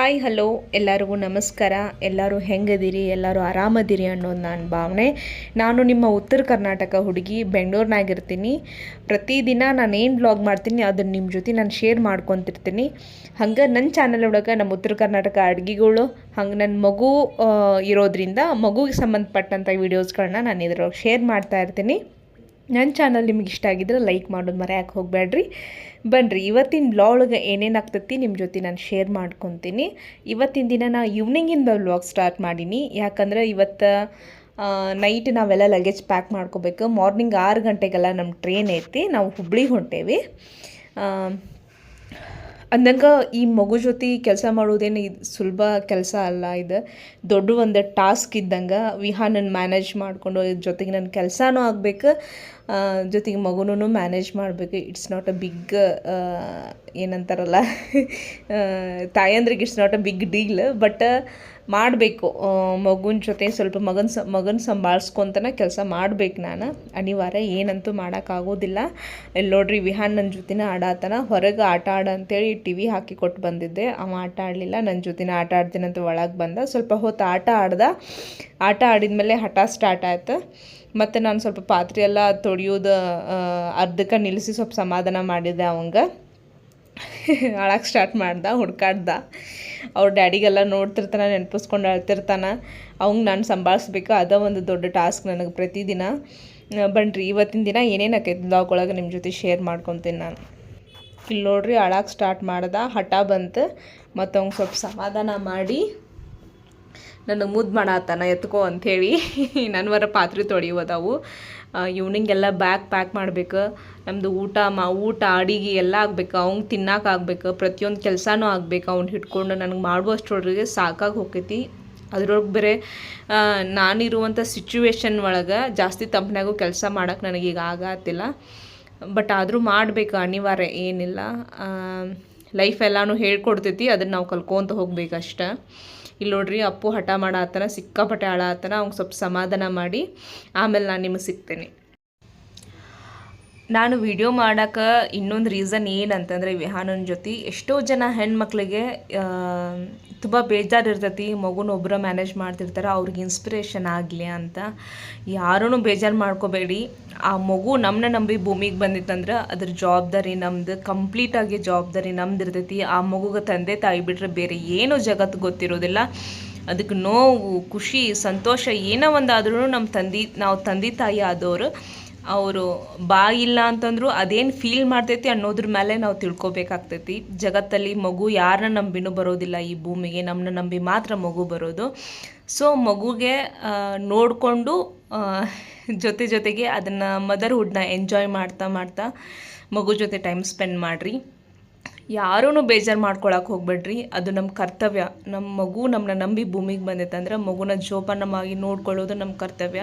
Hi, hello. ಎಲ್ಲರಿಗೂ ನಮಸ್ಕಾರ. ಎಲ್ಲರೂ ಹೆಂಗದಿರಿ? ಎಲ್ಲರೂ ಆರಾಮದಿರಿ ಅನ್ನೋದು ನನ್ನ ಭಾವನೆ. ನಾನು ನಿಮ್ಮ ಉತ್ತರ ಕರ್ನಾಟಕ ಹುಡುಗಿ ಬೆಂಗಳೂರಿನಾಗಿರ್ತೀನಿ. ಪ್ರತಿದಿನ ನಾನು ಏನು ಬ್ಲಾಗ್ ಮಾಡ್ತೀನಿ, ಅದನ್ನು ನಿಮ್ಮ ಜೊತೆ ನಾನು ಶೇರ್ ಮಾಡ್ಕೊತಿರ್ತೀನಿ. ಹಂಗೆ ನನ್ನ ಚಾನಲ್ ಒಳಗೆ ನಮ್ಮ ಉತ್ತರ ಕರ್ನಾಟಕ ಅಡುಗೆಗಳು, ಹಂಗೆ ನನ್ನ ಮಗು ಇರೋದ್ರಿಂದ ಮಗುಗೆ ಸಂಬಂಧಪಟ್ಟಂಥ ವೀಡಿಯೋಸ್ಗಳನ್ನ ನಾನು ಇದ್ರೊಳಗೆ ಶೇರ್ ಮಾಡ್ತಾ ಇರ್ತೀನಿ. ನನ್ನ ಚಾನಲ್ ನಿಮ್ಗೆ ಇಷ್ಟ ಆಗಿದ್ರೆ ಲೈಕ್ ಮಾಡೋದು ಮರೆಯೋಕೆ ಹೋಗಬೇಡ್ರಿ. ಬನ್ನಿರಿ ಇವತ್ತಿನ ಬ್ಲಾಗ್ ಏನೇನು ಆಗ್ತೈತಿ ನಿಮ್ಮ ಜೊತೆ ನಾನು ಶೇರ್ ಮಾಡ್ಕೊತೀನಿ. ಇವತ್ತಿನ ದಿನ ನಾ ಈವ್ನಿಂಗಿಂದ ಬ್ಲಾಗ್ ಸ್ಟಾರ್ಟ್ ಮಾಡೀನಿ. ಯಾಕಂದ್ರೆ ಇವತ್ತು ನೈಟ್ ನಾವೆಲ್ಲ ಲಗೇಜ್ ಪ್ಯಾಕ್ ಮಾಡ್ಕೋಬೇಕು. ಮಾರ್ನಿಂಗ್ ಆರು ಗಂಟೆಗೆಲ್ಲ ನಮ್ಮ ಟ್ರೈನ್ ಐತಿ. ನಾವು ಹುಬ್ಳಿಗೆ ಹೊಂಟೇವಿ. ಅಂದಂಗೆ ಈ ಮಗು ಜೊತೆ ಕೆಲಸ ಮಾಡೋದೇನು ಇದು ಸುಲಭ ಕೆಲಸ ಅಲ್ಲ ಇದು. ದೊಡ್ಡ ಒಂದು ಟಾಸ್ಕ್ ಇದ್ದಂಗೆ ವಿಹಾನನ್ನು ಮ್ಯಾನೇಜ್ ಮಾಡಿಕೊಂಡು ಜೊತೆಗೆ ನನ್ನ ಕೆಲಸನೂ ಆಗಬೇಕು ಜೊತೆಗೆ ಮಗುನೂ ಮ್ಯಾನೇಜ್ ಮಾಡಬೇಕು. ಇಟ್ಸ್ ನಾಟ್ ಅ ಬಿಗ್ ಏನಂತಾರಲ್ಲ ತಾಯಂದ್ರಿಗೆ it's not a big deal. But ಮಾಡಬೇಕು. ಮಗುನ ಜೊತೆ ಸ್ವಲ್ಪ ಮಗನ ಸ, ಮಗನ ಸಂಭಾಳಿಸ್ಕೊತನ ಕೆಲಸ ಮಾಡ್ಬೇಕು ನಾನು. ಅನಿವಾರ್ಯ ಏನಂತೂ ಮಾಡೋಕ್ಕಾಗೋದಿಲ್ಲ. ಇಲ್ಲಿ ನೋಡ್ರಿ ವಿಹಾನ್ ನನ್ನ ಜೊತೆನ ಆಡಾತನ. ಹೊರಗೆ ಆಟ ಆಡ ಅಂತೇಳಿ ಟಿ ವಿ ಹಾಕಿ ಕೊಟ್ಟು ಬಂದಿದ್ದೆ. ಅವ ಆಟ ಆಡಲಿಲ್ಲ ನನ್ನ ಜೊತೆನ ಆಟ ಆಡ್ತೀನಿ ಅಂತ ಒಳಗೆ ಬಂದ. ಸ್ವಲ್ಪ ಹೊತ್ತು ಆಟ ಆಡ್ದ. ಆಟ ಆಡಿದ ಮೇಲೆ ಹಠ ಸ್ಟಾರ್ಟ್ ಆಯ್ತು. ಮತ್ತು ನಾನು ಸ್ವಲ್ಪ ಪಾತ್ರೆ ಎಲ್ಲ ತೊಳೆಯೋದು ಅರ್ಧಕ್ಕೆ ನಿಲ್ಲಿಸಿ ಸ್ವಲ್ಪ ಸಮಾಧಾನ ಮಾಡಿದ್ದೆ ಅವಂಗೆ. ಅಳಕ್ಕೆ ಸ್ಟಾರ್ಟ್ ಮಾಡ್ದ, ಹುಡ್ಕಾಡ್ದ. ಅವ್ರ ಡ್ಯಾಡಿಗೆಲ್ಲ ನೋಡ್ತಿರ್ತಾನೆ, ನೆನಪಿಸ್ಕೊಂಡು ಅಳ್ತಿರ್ತಾನೆ ಅವಂಗೆ ನಾನು ಸಂಭಾಳಿಸ್ಬೇಕು, ಅದ ಒಂದು ದೊಡ್ಡ ಟಾಸ್ಕ್ ನನಗೆ ಪ್ರತಿದಿನ. ಬನ್ರಿ, ಇವತ್ತಿನ ದಿನ ಏನೇನು ಆಕೈತಿ ಬ್ಲಾಗ್ ಒಳಗೆ ನಿಮ್ಮ ಜೊತೆ ಶೇರ್ ಮಾಡ್ಕೊತೀನಿ ನಾನು. ಇಲ್ಲಿ ನೋಡ್ರಿ ಅಳಕ್ಕೆ ಸ್ಟಾರ್ಟ್ ಮಾಡ್ದ, ಹಠ ಬಂತು. ಮತ್ತು ಅವ್ಗೆ ಸ್ವಲ್ಪ ಸಮಾಧಾನ ಮಾಡಿ. ನನಗೆ ಮುದ್ದು ಮಾಡತ್ತಾನ ಎತ್ಕೋ ಅಂಥೇಳಿ ನನ್ವರ ಪಾತ್ರೆ ತೊಳೆಯೋದವು ಈವ್ನಿಂಗ್ ಎಲ್ಲ ಬ್ಯಾಗ್ ಪ್ಯಾಕ್ ಮಾಡ್ಬೇಕು ನಮ್ಮದು ಊಟ, ಮಾ, ಊಟ, ಅಡಿಗೆ ಎಲ್ಲ ಆಗ್ಬೇಕು, ಅವ್ನು ತಿನ್ನಕ್ಕೆ ಆಗ್ಬೇಕು, ಪ್ರತಿಯೊಂದು ಕೆಲಸನೂ ಆಗ್ಬೇಕು, ಅವ್ನು ಹಿಡ್ಕೊಂಡು ನನಗೆ ಮಾಡುವಷ್ಟ್ರೊಳಗೆ ಸಾಕಾಗಿ ಹೋಗ್ತೈತಿ ಅದ್ರೊಳಗೆ ಬೇರೆ ನಾನಿರುವಂಥ ಸಿಚುವೇಶನ್ ಒಳಗೆ ಜಾಸ್ತಿ ತಂಪನಾಗೂ ಕೆಲಸ ಮಾಡೋಕ್ಕೆ ನನಗೀಗ ಆಗತ್ತಿಲ್ಲ ಬಟ್ ಆದರೂ ಮಾಡಬೇಕು, ಅನಿವಾರ್ಯ ಏನಿಲ್ಲ. ಲೈಫ್ ಎಲ್ಲನೂ ಹೇಳ್ಕೊಡ್ತೈತಿ, ಅದನ್ನು ನಾವು ಕಲ್ಕೊತ ಹೋಗ್ಬೇಕಷ್ಟೆ ಇಲ್ಲಿ ನೋಡ್ರಿ ಅಪ್ಪು ಹಠ ಮಾಡಾತನ ಸಿಕ್ಕಾಪಟ್ಟೆ ಆಳಾತನ ಅವ್ಗೆ ಸ್ವಲ್ಪ ಸಮಾಧಾನ ಮಾಡಿ, ಆಮೇಲೆ ನಾನು ನಿಮಗೆ ಸಿಗ್ತೇನೆ. ನಾನು ವಿಡಿಯೋ ಮಾಡೋಕೆ ಇನ್ನೊಂದು ರೀಸನ್ ಏನಂತಂದರೆ ವಿಹಾನನ ಜೊತೆ ಎಷ್ಟೋ ಜನ ಹೆಣ್ಮಕ್ಳಿಗೆ ತುಂಬ ಬೇಜಾರು ಇರ್ತೈತಿ ಮಗುನ ಒಬ್ಬರ ಮ್ಯಾನೇಜ್ ಮಾಡ್ತಿರ್ತಾರೆ, ಅವ್ರಿಗೆ ಇನ್ಸ್ಪಿರೇಷನ್ ಆಗಲಿ ಅಂತ. ಯಾರೂ ಬೇಜಾರು ಮಾಡ್ಕೋಬೇಡಿ. ಆ ಮಗು ನಮ್ಮನ್ನ ನಂಬಿ ಭೂಮಿಗೆ ಬಂದಿತ್ತಂದ್ರೆ ಅದ್ರ ಜವಾಬ್ದಾರಿ ನಮ್ದು ಕಂಪ್ಲೀಟಾಗಿ ಜವಾಬ್ದಾರಿ ನಮ್ದು ಇರ್ತೈತಿ ಆ ಮಗುಗೆ ತಂದೆ ತಾಯಿ ಬಿಟ್ಟರೆ ಬೇರೆ ಏನೂ ಜಗತ್ತು ಗೊತ್ತಿರೋದಿಲ್ಲ. ಅದಕ್ಕೆ ನೋವು, ಖುಷಿ, ಸಂತೋಷ ಏನೋ ಒಂದಾದ್ರೂ ನಮ್ಮ ತಂದೆ, ನಾವು ತಂದೆ ತಾಯಿ ಆದವರು ಅವರು ಬಾ ಇಲ್ಲ ಅಂತಂದ್ರು ಅದೇನು ಫೀಲ್ ಮಾಡ್ತೈತಿ ಅನ್ನೋದ್ರ ಮೇಲೆ ನಾವು ತಿಳ್ಕೊಬೇಕಾಗ್ತೈತಿ. ಜಗತ್ತಲ್ಲಿ ಮಗು ಯಾರನ್ನ ನಂಬಿನೂ ಬರೋದಿಲ್ಲ. ಈ ಭೂಮಿಗೆ ನಮ್ಮನ್ನ ನಂಬಿ ಮಾತ್ರ ಮಗು ಬರೋದು. ಸೊ ಮಗುಗೆ ನೋಡಿಕೊಂಡು ಜೊತೆ ಜೊತೆಗೆ ಅದನ್ನು ಮದರ್ಹುಡ್ನ ಎಂಜಾಯ್ ಮಾಡ್ತಾ ಮಾಡ್ತಾ ಮಗು ಜೊತೆ ಟೈಮ್ ಸ್ಪೆಂಡ್ ಮಾಡಿರಿ. ಯಾರೂ ಬೇಜಾರು ಮಾಡ್ಕೊಳಕ್ಕೆ ಹೋಗ್ಬೇಡ್ರಿ. ಅದು ನಮ್ಮ ಕರ್ತವ್ಯ. ನಮ್ಮ ಮಗು ನಮ್ಮನ್ನ ನಂಬಿ ಭೂಮಿಗೆ ಬಂದೈತಂದ್ರೆ ಮಗುನ ಜೋಪಾನವಾಗಿ ನೋಡ್ಕೊಳ್ಳೋದು ನಮ್ಮ ಕರ್ತವ್ಯ.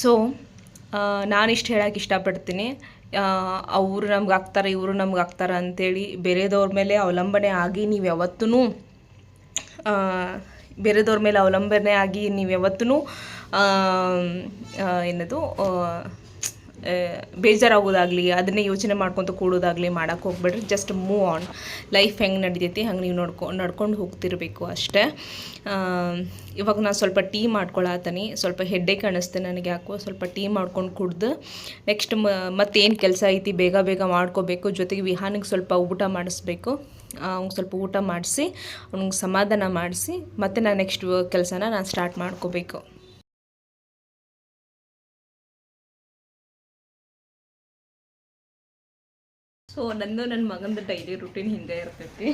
ಸೊ ನಾನಿಷ್ಟು ಹೇಳಕ್ಕೆ ಇಷ್ಟಪಡ್ತೀನಿ. ಅವರು ನಮ್ಗೆ ಆಗ್ತಾರೆ, ಇವರು ನಮ್ಗೆ ಆಗ್ತಾರೆ ಅಂತೇಳಿ ಬೇರೆದವ್ರ ಮೇಲೆ ಅವಲಂಬನೆ ಆಗಿ ನೀವು ಯಾವತ್ತೂ ಬೇರೆದವ್ರ ಮೇಲೆ ಅವಲಂಬನೆ ಆಗಿ ನೀವು ಯಾವತ್ತೂ ಏನದು ಬೇಜಾರಾಗೋದಾಗಲಿ, ಅದನ್ನೇ ಯೋಚನೆ ಮಾಡ್ಕೊತ ಕೂಡೋದಾಗಲಿ ಮಾಡೋಕ್ಕೆ ಹೋಗ್ಬೇಡ್ರಿ. ಜಸ್ಟ್ ಮೂವ್ ಆನ್ ಲೈಫ್ ಹೆಂಗೆ ನಡಿತೈತಿ ಹಂಗೆ ನೀವು ನೋಡ್ಕೊ, ನಡ್ಕೊಂಡು ಹೋಗ್ತಿರಬೇಕು ಅಷ್ಟೇ. ಇವಾಗ ನಾನು ಸ್ವಲ್ಪ ಟೀ ಮಾಡ್ಕೊಳತ್ತೀನಿ ಸ್ವಲ್ಪ ಹೆಡ್ಡೇ ಕಾಣಿಸ್ತೆ ನನಗೆ ಯಾಕೋ, ಸ್ವಲ್ಪ ಟೀ ಮಾಡ್ಕೊಂಡು ಕುಡ್ದು ನೆಕ್ಸ್ಟ್ ಮ, ಮತ್ತೇನು ಕೆಲಸ ಐತಿ, ಬೇಗ ಬೇಗ ಮಾಡ್ಕೋಬೇಕು. ಜೊತೆಗೆ ವಿಹಾನಿಗೆ ಸ್ವಲ್ಪ ಊಟ ಮಾಡಿಸ್ಬೇಕು. ಅವ್ನಿಗೆ ಸ್ವಲ್ಪ ಊಟ ಮಾಡಿಸಿ, ಅವ್ನಿಗೆ ಸಮಾಧಾನ ಮಾಡಿಸಿ, ಮತ್ತು ನಾನು ನೆಕ್ಸ್ಟ್ ಕೆಲಸನ ನಾನು ಸ್ಟಾರ್ಟ್ ಮಾಡ್ಕೋಬೇಕು. ಸೊ ನಂದು ನನ್ನ ಮಗಂದು ಡೈಲಿ ರುಟೀನ್ ಹಿಂದೆ ಇರ್ತೈತಿ.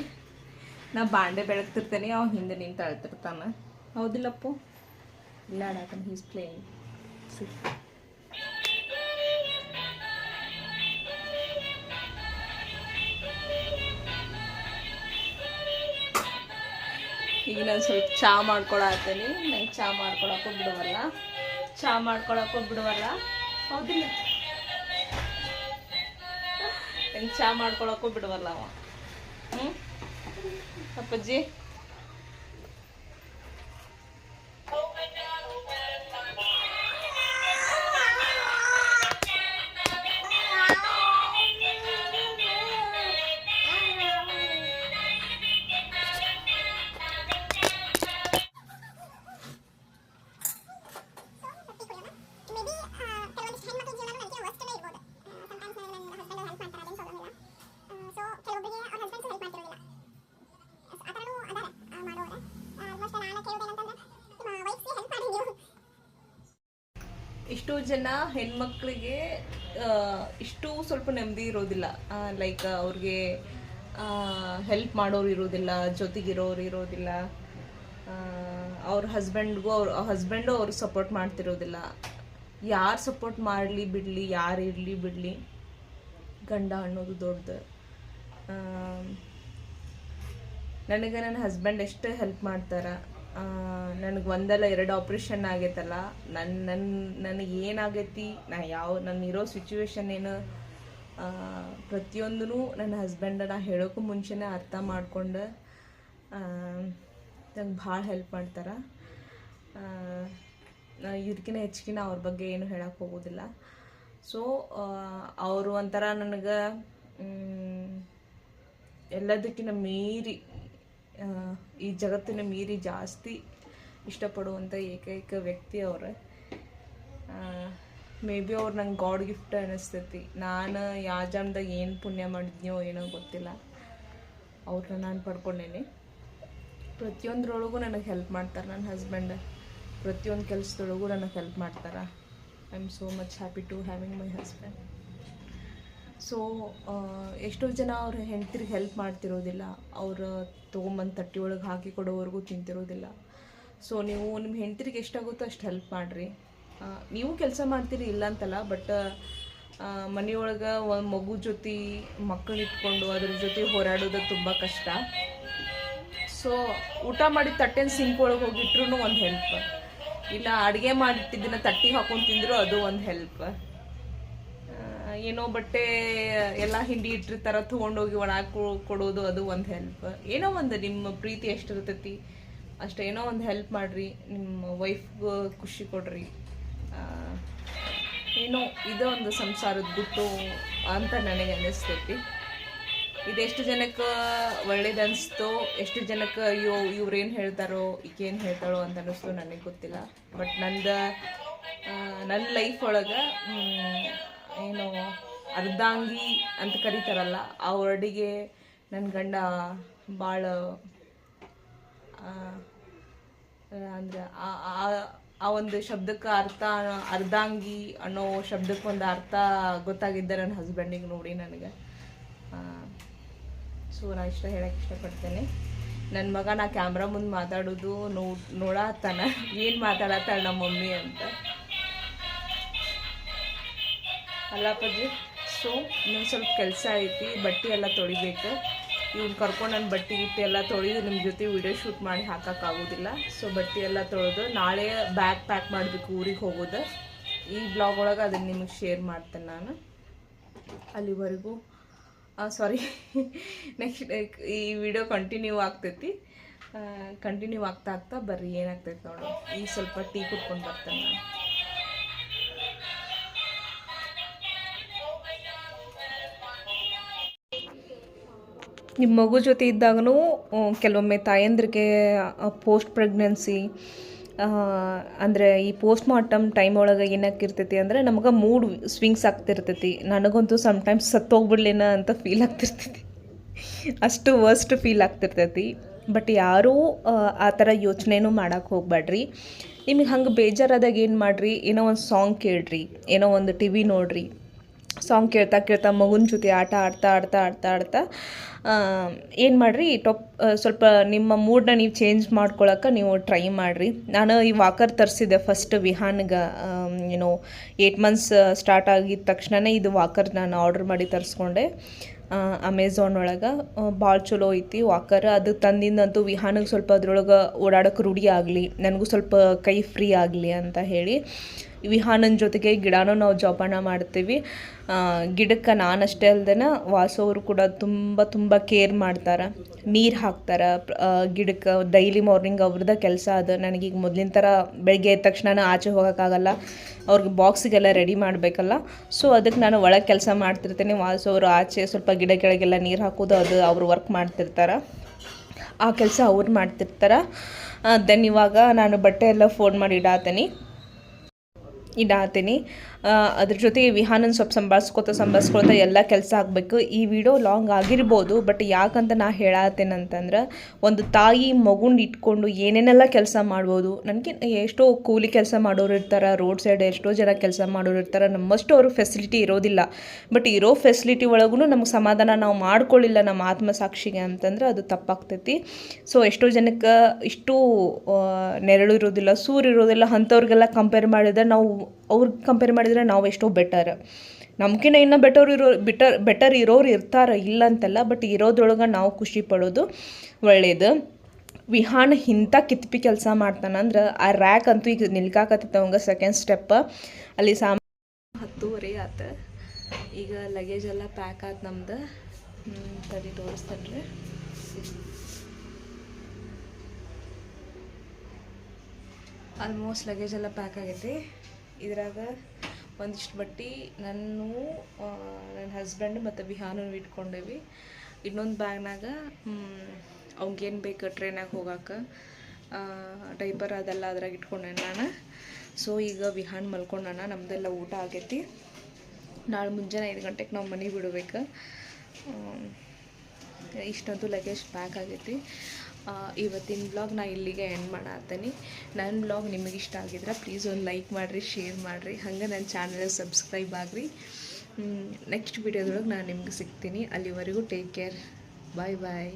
ನಾ ಬಾಂಡೆ ಬೆಳಗ್ತಿರ್ತೇನೆ, ಅವ ಹಿಂದೆ ನಿಂತು ಅಳ್ತಿರ್ತಾನೆ. ಹೌದಿಲ್ಲಪ್ಪು? ಇಲ್ಲ ಆಡಾಕನ್ ಹೀಸ್ ಪ್ಲೇಯಿಂಗ್ ಈಗ ನಾನು ಸ್ವಲ್ಪ ಚಹಾ ಮಾಡ್ಕೊಳತ್ತೀನಿ ನಂಗೆ ಚಾ ಮಾಡ್ಕೊಳಕ್ಕೂ ಬಿಡುವಲ್ಲ. ಚಹಾ ಮಾಡ್ಕೊಳಕ್ಕೂ ಬಿಡುವಲ್ಲ. ಹೌದಿಲ್ಲ? ನಂಗೆ ಚಹಾ ಮಾಡ್ಕೊಳಕ್ಕೂ ಬಿಡುವಲ್ಲ ಅವ. ಹ್ಞೂ ಅಪ್ಪಾಜಿ? ಎಷ್ಟೋ ಜನ ಹೆಣ್ಮಕ್ಳಿಗೆ ಇಷ್ಟು ಸ್ವಲ್ಪ ನೆಮ್ಮದಿ ಇರೋದಿಲ್ಲ. ಲೈಕ್ ಅವ್ರಿಗೆ ಹೆಲ್ಪ್ ಮಾಡೋರು ಇರೋದಿಲ್ಲ, ಜೊತೆಗಿರೋರು ಇರೋದಿಲ್ಲ. ಅವ್ರ ಹಸ್ಬೆಂಡ್ಗೂ ಅವ್ರ ಹಸ್ಬೆಂಡು ಅವ್ರು ಸಪೋರ್ಟ್ ಮಾಡ್ತಿರೋದಿಲ್ಲ. ಯಾರು ಸಪೋರ್ಟ್ ಮಾಡಲಿ ಬಿಡಲಿ, ಯಾರು ಇರಲಿ ಬಿಡಲಿ, ಗಂಡ ಅನ್ನೋದು ದೊಡ್ಡದು. ನನಗೆ ನನ್ನ ಹಸ್ಬೆಂಡ್ ಎಷ್ಟು ಹೆಲ್ಪ್ ಮಾಡ್ತಾರೆ ನನಗೆ ಒಂದಲ್ಲ ಎರಡು ಆಪ್ರೇಷನ್ ಆಗೈತಲ್ಲ. ನನ್ನ ನನ್ನ ನನಗೆ ಏನಾಗೈತಿ, ನಾ ಯಾವ ನನ್ನ ಇರೋ ಸಿಚುವೇಶನ್ ಏನು ಪ್ರತಿಯೊಂದೂ ನನ್ನ ಹಸ್ಬೆಂಡ ನಾ ಹೇಳೋಕ್ಕೂ ಮುಂಚೆನೇ ಅರ್ಥ ಮಾಡ್ಕೊಂಡು ನಂಗೆ ಭಾಳ ಹೆಲ್ಪ್ ಮಾಡ್ತಾರೆ. ಇದಕ್ಕಿಂತ ಹೆಚ್ಚಿಗಿನ ಅವ್ರ ಬಗ್ಗೆ ಏನು ಹೇಳಕ್ಕೆ ಹೋಗೋದಿಲ್ಲ. ಸೊ ಅವರು ಒಂಥರ ನನಗೆ ಎಲ್ಲದಕ್ಕಿಂತ ಮೀರಿ ಈ ಜಗತ್ತಿನ ಮೀರಿ ಜಾಸ್ತಿ ಇಷ್ಟಪಡುವಂಥ ಏಕೈಕ ವ್ಯಕ್ತಿ ಅವರೇ. ಮೇ ಬಿ ಅವ್ರು ನಂಗೆ ಗಾಡ್ ಗಿಫ್ಟ್ ಅನ್ನಿಸ್ತೈತಿ ನಾನು ಯಾವ ಜನ್ಮದಾಗ ಏನು ಪುಣ್ಯ ಮಾಡಿದ್ನೋ ಏನೋ ಗೊತ್ತಿಲ್ಲ. ಅವ್ರನ್ನ ನಾನು ಪಡ್ಕೊಂಡೇನಿ. ಪ್ರತಿಯೊಂದ್ರೊಳಗೂ ನನಗೆ ಹೆಲ್ಪ್ ಮಾಡ್ತಾರೆ ನನ್ನ ಹಸ್ಬೆಂಡ್ ಪ್ರತಿಯೊಂದು ಕೆಲಸದೊಳಗೂ ನನಗೆ ಹೆಲ್ಪ್ ಮಾಡ್ತಾರೆ. I am so much happy to having my husband so ಎಷ್ಟೋ ಜನ ಅವ್ರ ಹೆಂಡ್ತಿರಿಗೆ ಹೆಲ್ಪ್ ಮಾಡ್ತಿರೋದಿಲ್ಲ. ಅವ್ರ ತೊಗೊಂಬಂದು ತಟ್ಟಿ ಒಳಗೆ ಹಾಕಿ ಕೊಡೋವರೆಗೂ ತಿಂತಿರೋದಿಲ್ಲ. ಸೊ ನೀವು ನಿಮ್ಮ ಹೆಂಡ್ತಿರಿಗೆ ಎಷ್ಟಾಗುತ್ತೋ ಅಷ್ಟು ಹೆಲ್ಪ್ ಮಾಡಿರಿ. ನೀವು ಕೆಲಸ ಮಾಡ್ತೀರಿ ಇಲ್ಲ ಅಂತಲ್ಲ ಬಟ್ ಮನೆಯೊಳಗೆ ಒಂದು ಮಗು ಜೊತೆ ಮಕ್ಕಳು ಇಟ್ಕೊಂಡು ಅದ್ರ ಜೊತೆ ಹೋರಾಡೋದು ತುಂಬ ಕಷ್ಟ. ಸೊ ಊಟ ಮಾಡಿ ತಟ್ಟೆನ ಸಿಂಕ್ ಒಳಗೆ ಹೋಗಿಟ್ರು ಒಂದು ಹೆಲ್ಪ್ ಇಲ್ಲ ಅಡುಗೆ ಮಾಡಿಟ್ಟಿದ್ದನ್ನ ತಟ್ಟಿಗೆ ಹಾಕೊಂಡು ತಿಂದರೂ ಅದು ಒಂದು ಹೆಲ್ಪ್ ಏನೋ ಬಟ್ಟೆ ಎಲ್ಲ ಹಿಂಡಿ ಇಟ್ಟಿರ್ತಾರ ತೊಗೊಂಡೋಗಿ ಒಣ ಕೊಡೋದು ಅದು ಒಂದು ಹೆಲ್ಪ್ ಏನೋ ಒಂದು ನಿಮ್ಮ ಪ್ರೀತಿ ಎಷ್ಟಿರ್ತೈತಿ, ಅಷ್ಟು ಏನೋ ಒಂದು ಹೆಲ್ಪ್ ಮಾಡ್ರಿ ನಿಮ್ಮ ವೈಫ್ಗೂ ಖುಷಿ ಕೊಡ್ರಿ. ಏನೋ ಇದೋ ಒಂದು ಸಂಸಾರದ ಗುಟ್ಟು ಅಂತ ನನಗೆ ಅನ್ನಿಸ್ತೈತಿ. ಇದೆಷ್ಟು ಜನಕ್ಕೆ ಒಳ್ಳೇದು ಅನಿಸ್ತು, ಎಷ್ಟು ಜನಕ್ಕೆ ಅಯ್ಯೋ ಇವ್ರೇನು ಹೇಳ್ತಾರೋ ಈಗೇನು ಹೇಳ್ತಾರೋ ಅಂತ ಅನ್ನಿಸ್ತು ನನಗೆ ಗೊತ್ತಿಲ್ಲ. ಬಟ್ ನಂದು ನನ್ನ ಲೈಫ್ ಒಳಗೆ ಏನು ಅರ್ಧಾಂಗಿ ಅಂತ ಕರೀತಾರಲ್ಲ, ಆ ವರ್ಡಿಗೆ ನನ್ನ ಗಂಡ ಭಾಳ ಅಂದರೆ ಆ ಒಂದು ಶಬ್ದಕ್ಕೆ ಅರ್ಥ, ಅರ್ಧಾಂಗಿ ಅನ್ನೋ ಶಬ್ದಕ್ಕೆ ಒಂದು ಅರ್ಥ ಗೊತ್ತಾಗಿದ್ದೆ ನನ್ನ ಹಸ್ಬೆಂಡಿಗೆ ನೋಡಿ ನನಗೆ. ಸೊ ನಾನು ಇಷ್ಟ ಹೇಳಕ್ಕೆ ಇಷ್ಟಪಡ್ತೇನೆ. ನನ್ನ ಮಗ ನಾ ಕ್ಯಾಮ್ರಾ ಮುಂದೆ ಮಾತಾಡೋದು ನೋ ನೋಡತ್ತಾನ ಏನು ಮಾತಾಡತ್ತಾಳ ನಮ್ಮ ಮಮ್ಮಿ ಅಂತ. ಅಲ್ಲಪ್ಪಾಜಿ ಸೊ ಇನ್ನೊಂದು ಸ್ವಲ್ಪ ಕೆಲಸ ಐತಿ, ಬಟ್ಟೆ ಎಲ್ಲ ತೊಳಿಬೇಕು. ಇವ್ನ ಕರ್ಕೊಂಡು ನನ್ನ ಬಟ್ಟೆ ಗಿಟ್ಟೆ ಎಲ್ಲ ತೊಳೆದು ನಿಮ್ಮ ಜೊತೆ ವಿಡಿಯೋ ಶೂಟ್ ಮಾಡಿ ಹಾಕೋಕ್ಕಾಗೋದಿಲ್ಲ ಸೊ ಬಟ್ಟೆ ಎಲ್ಲ ತೊಳೆದು ನಾಳೆ ಬ್ಯಾಗ್ ಪ್ಯಾಕ್ ಮಾಡಬೇಕು ಊರಿಗೆ ಹೋಗೋದು. ಈ ಬ್ಲಾಗ್ ಒಳಗೆ ಅದನ್ನು ನಿಮಗೆ ಶೇರ್ ಮಾಡ್ತೇನೆ ನಾನು. ಅಲ್ಲಿವರೆಗೂ ಸಾರಿ ನೆಕ್ಸ್ಟ್ ಈ ವಿಡಿಯೋ ಕಂಟಿನ್ಯೂ ಆಗ್ತೈತಿ. ಕಂಟಿನ್ಯೂ ಆಗ್ತಾ ಆಗ್ತಾ ಬರ್ರಿ, ಏನಾಗ್ತೈತೆ ನೋಡು. ಈಗ ಸ್ವಲ್ಪ ಟೀ ಕುಟ್ಕೊಂಡು ಬರ್ತೇನೆ ನಾನು. ನಿಮ್ಮ ಮಗು ಜೊತೆ ಇದ್ದಾಗೂ ಕೆಲವೊಮ್ಮೆ ತಾಯಂದ್ರಿಗೆ ಪೋಸ್ಟ್ ಪ್ರೆಗ್ನೆನ್ಸಿ ಅಂದರೆ ಈ ಪೋಸ್ಟ್ ಮಾರ್ಟಮ್ ಟೈಮ್ ಒಳಗೆ ಏನಾಗಿರ್ತೈತಿ ಅಂದರೆ ನಮಗೆ ಮೂಡ್ ಸ್ವಿಂಗ್ಸ್ ಆಗ್ತಿರ್ತೈತಿ. ನನಗಂತೂ ಸಮ್ಟೈಮ್ಸ್ ಸತ್ತೋಗ್ಬಿಡ್ಲೇನ ಅಂತ ಫೀಲ್ ಆಗ್ತಿರ್ತೈತಿ. ಅಷ್ಟು ವರ್ಸ್ಟ್ ಫೀಲ್ ಆಗ್ತಿರ್ತೈತಿ. ಬಟ್ ಯಾರೂ ಆ, ಆ ಥರ ಯೋಚನೆನೂ ಮಾಡೋಕ್ಕೆ ಹೋಗ್ಬೇಡ್ರಿ ನಿಮಗೆ ಹಂಗೆ ಬೇಜಾರಾದಾಗ ಏನು ಮಾಡಿರಿ? ಏನೋ ಒಂದು ಸಾಂಗ್ ಕೇಳ್ರಿ. ಏನೋ ಒಂದು ಟಿ ವಿ ನೋಡ್ರಿ. ಸಾಂಗ್ ಕೇಳ್ತಾ ಕೇಳ್ತಾ ಮಗುನ ಜೊತೆ ಆಟ ಆಡ್ತಾ ಆಡ್ತಾ ಆಡ್ತಾ ಆಡ್ತಾ ಏನು ಮಾಡಿರಿ ಟೊಪ್ ಸ್ವಲ್ಪ ನಿಮ್ಮ ಮೂಡನ್ನ ನೀವು ಚೇಂಜ್ ಮಾಡ್ಕೊಳಕ್ಕೆ ನೀವು ಟ್ರೈ ಮಾಡಿರಿ. ನಾನು ಈ ವಾಕರ್ ತರಿಸಿದೆ ಫಸ್ಟ್ ವಿಹಾನ್ಗೆ ಏನೋ ಏಯ್ಟ್ ಮಂತ್ಸ್ ಸ್ಟಾರ್ಟ್ ಆಗಿದ ತಕ್ಷಣವೇ ಇದು ವಾಕರ್ ನಾನು ಆರ್ಡ್ರ್ ಮಾಡಿ ತರಿಸ್ಕೊಂಡೆ. ಅಮೆಝಾನ್ ಒಳಗೆ ಭಾಳ ಚಲೋ ಐತಿ ವಾಕರ್ ಅದು ತಂದಿಂದಂತೂ ವಿಹಾನಿಗೆ ಸ್ವಲ್ಪ ಅದ್ರೊಳಗೆ ಓಡಾಡೋಕೆ ರೂಢಿ ಆಗಲಿ, ನನಗೂ ಸ್ವಲ್ಪ ಕೈ ಫ್ರೀ ಆಗಲಿ ಅಂತ ಹೇಳಿ. ವಿಹಾನನ ಜೊತೆಗೆ ಗಿಡನೂ ನಾವು ಜೋಪಾನ ಮಾಡ್ತೀವಿ. ಗಿಡಕ್ಕೆ ನಾನಷ್ಟೇ ಅಲ್ದೇನ ವಾಸೋರು ಕೂಡ ತುಂಬ ತುಂಬ ಕೇರ್ ಮಾಡ್ತಾರೆ. ನೀರು ಹಾಕ್ತಾರೆ ಗಿಡಕ್ಕೆ ಡೈಲಿ ಮಾರ್ನಿಂಗ್ ಅವ್ರದ್ದ ಕೆಲಸ ಅದು. ನನಗೀಗ ಮೊದಲಿನ ಥರ ಬೆಳಗ್ಗೆ ಎದ್ದ ತಕ್ಷಣ ಆಚೆ ಹೋಗೋಕ್ಕಾಗಲ್ಲ. ಅವ್ರಿಗೆ ಬಾಕ್ಸಿಗೆಲ್ಲ ರೆಡಿ ಮಾಡಬೇಕಲ್ಲ. ಸೊ ಅದಕ್ಕೆ ನಾನು ಒಳಗೆ ಕೆಲಸ ಮಾಡ್ತಿರ್ತೀನಿ. ವಾಸೋರು ಆಚೆ ಸ್ವಲ್ಪ ಗಿಡ ಕೆಳಗೆಲ್ಲ ನೀರು ಹಾಕೋದು, ಅದು ಅವರು ವರ್ಕ್ ಮಾಡ್ತಿರ್ತಾರೆ. ಆ ಕೆಲಸ ಅವ್ರು ಮಾಡ್ತಿರ್ತಾರೆ. ದೆನ್ ಇವಾಗ ನಾನು ಬಟ್ಟೆ ಎಲ್ಲ ಫೋಲ್ಡ್ ಮಾಡಿ ಇಡಾತೀನಿ. ಇಡಾತೀನಿ ಅದ್ರ ಜೊತೆಗೆ ವಿಹಾನನ್ ಸ್ವಲ್ಪ ಸಂಭಾಳಿಸ್ಕೊತ ಸಂಭಾಳಿಸ್ಕೊತ ಎಲ್ಲ ಕೆಲಸ ಆಗಬೇಕು. ಈ ವಿಡಿಯೋ ಲಾಂಗ್ ಆಗಿರ್ಬೋದು, ಬಟ್ ಯಾಕಂತ ನಾ ಹೇಳತ್ತೇನಂತಂದ್ರೆ ಒಂದು ತಾಯಿ ಮಗುನ ಇಟ್ಕೊಂಡು ಏನೇನೆಲ್ಲ ಕೆಲಸ ಮಾಡ್ಬೋದು, ನನಗೆ ಎಷ್ಟೋ ಕೂಲಿ ಕೆಲಸ ಮಾಡೋರು ಇರ್ತಾರೆ, ರೋಡ್ ಸೈಡ್ ಎಷ್ಟೋ ಜನ ಕೆಲಸ ಮಾಡೋರು ಇರ್ತಾರೆ, ನಮ್ಮಷ್ಟು ಅವರು ಫೆಸಿಲಿಟಿ ಇರೋದಿಲ್ಲ. ಬಟ್ ಇರೋ ಫೆಸಿಲಿಟಿ ಒಳಗೂ ನಮ್ಗೆ ಸಮಾಧಾನ ನಾವು ಮಾಡ್ಕೊಳ್ಳಿಲ್ಲ ನಮ್ಮ ಆತ್ಮಸಾಕ್ಷಿಗೆ ಅಂತಂದ್ರೆ ಅದು ತಪ್ಪಾಗ್ತೈತಿ. ಸೊ ಎಷ್ಟೋ ಜನಕ್ಕೆ ಇಷ್ಟು ನೆರಳು ಇರೋದಿಲ್ಲ ಸೂರು ಇರೋದಿಲ್ಲ ಅಂಥವ್ರಿಗೆಲ್ಲ ಕಂಪೇರ್ ಮಾಡಿದ್ರೆ ನಾವು ಅವ್ರಿಗೆ ಕಂಪೇರ್ ಮಾಡಿದರೆ ನಾವು ಎಷ್ಟೋ ಬೆಟರ್ ನಮ್ಕಿನ್ನ ಇನ್ನೂ ಬೆಟರ್ ಇರೋ ಬೆಟರ್ ಬೆಟರ್ ಇರೋರು ಇರ್ತಾರೆ ಇಲ್ಲ ಅಂತಲ್ಲ ಬಟ್ ಇರೋದ್ರೊಳಗೆ ನಾವು ಖುಷಿ ಪಡೋದು ಒಳ್ಳೆಯದು ವಿಹಾನ್ ಇಂಥ ಕಿತ್ಪಿ ಕೆಲಸ ಮಾಡ್ತಾನಂದ್ರೆ ಆ ರ್ಯಾಕ್ ಅಂತೂ ಈಗ ನಿಲ್ಕಾಕತ್ತೈತೆ ಅವಂಗೆ ಸೆಕೆಂಡ್ ಸ್ಟೆಪ್ ಅಲ್ಲಿ ಸಾಮ, ಹತ್ತುವರೆ ಆತ. ಈಗ ಲಗೇಜ್ ಎಲ್ಲ ಪ್ಯಾಕ್ ಆತು ನಮ್ದು. ತಡಿ ತೋರಿಸ್ತಾನ್ರಿ. ಆಲ್ಮೋಸ್ಟ್ ಲಗೇಜ್ ಎಲ್ಲ ಪ್ಯಾಕ್ ಆಗೈತಿ. ಇದ್ರಾಗ ಒಂದಿಷ್ಟು ಬಟ್ಟೆ ನಾನು ನನ್ನ ಹಸ್ಬೆಂಡ್ ಮತ್ತು ವಿಹಾನು ಇಟ್ಕೊಂಡೇವಿ. ಇನ್ನೊಂದು ಬ್ಯಾಗ್ನಾಗ ಅವ್ಗೇನು ಬೇಕು ಟ್ರೈನಾಗ ಹೋಗಕ್ಕೆ ಡೈಪರ್ ಅದೆಲ್ಲ ಅದ್ರಾಗ ಇಟ್ಕೊಂಡೆ ನಾನು. ಸೊ ಈಗ ವಿಹಾನ್ ಮಲ್ಕೊಂಡಾನ, ನಮ್ದೆಲ್ಲ ಊಟ ಆಗೈತಿ. ನಾಳೆ ಮುಂಜಾನೆ ಐದು ಗಂಟೆಗೆ ನಾವು ಮನೆ ಬಿಡಬೇಕು. ಇಷ್ಟಂತೂ ಲಗೇಜ್ ಪ್ಯಾಕ್ ಆಗೈತಿ. ಇವತ್ತಿನ ಬ್ಲಾಗ್ ನಾ ಇಲ್ಲಿಗೆ ಎಂಡ್ ಮಾಡತ್ತೀನಿ ನನ್ನ ಬ್ಲಾಗ್ ನಿಮಗೆ ಇಷ್ಟ ಆಗಿದ್ರೆ ಪ್ಲೀಸ್ ಒಂದು ಲೈಕ್ ಮಾಡಿರಿ ಶೇರ್ ಮಾಡಿರಿ. ಹಂಗೆ ನನ್ನ ಚಾನಲ್ ಸಬ್ಸ್ಕ್ರೈಬ್ ಆಗಿರಿ. ನೆಕ್ಸ್ಟ್ ವೀಡಿಯೋದೊಳಗೆ ನಾನು ನಿಮ್ಗೆ ಸಿಗ್ತೀನಿ. ಅಲ್ಲಿವರೆಗೂ ಟೇಕ್ ಕೇರ್ ಬಾಯ್ ಬಾಯ್